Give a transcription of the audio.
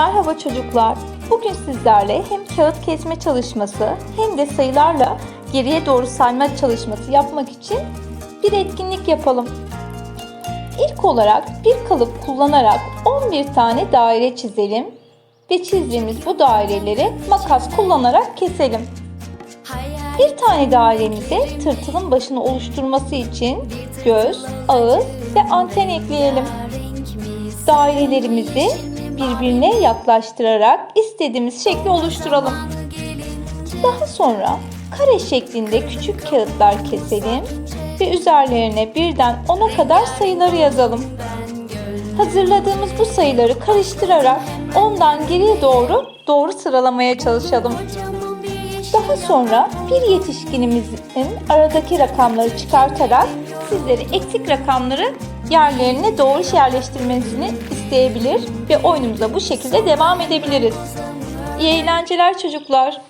Merhaba çocuklar. Bugün sizlerle hem kağıt kesme çalışması hem de sayılarla geriye doğru sayma çalışması yapmak için bir etkinlik yapalım. İlk olarak bir kalıp kullanarak 11 tane daire çizelim ve çizdiğimiz bu daireleri makas kullanarak keselim. Bir tane dairemize tırtılın başını oluşturması için göz, ağız ve anten ekleyelim. Dairelerimizi birbirine yaklaştırarak istediğimiz şekli oluşturalım. Daha sonra kare şeklinde küçük kağıtlar keselim ve üzerlerine birden 10'a kadar sayıları yazalım. Hazırladığımız bu sayıları karıştırarak ondan geriye doğru doğru sıralamaya çalışalım. Daha sonra bir yetişkinimizin aradaki rakamları çıkartarak sizlere eksik rakamları yerlerine doğru yerleştirmesini isteyebilir ve oyunumuza bu şekilde devam edebiliriz. İyi eğlenceler çocuklar.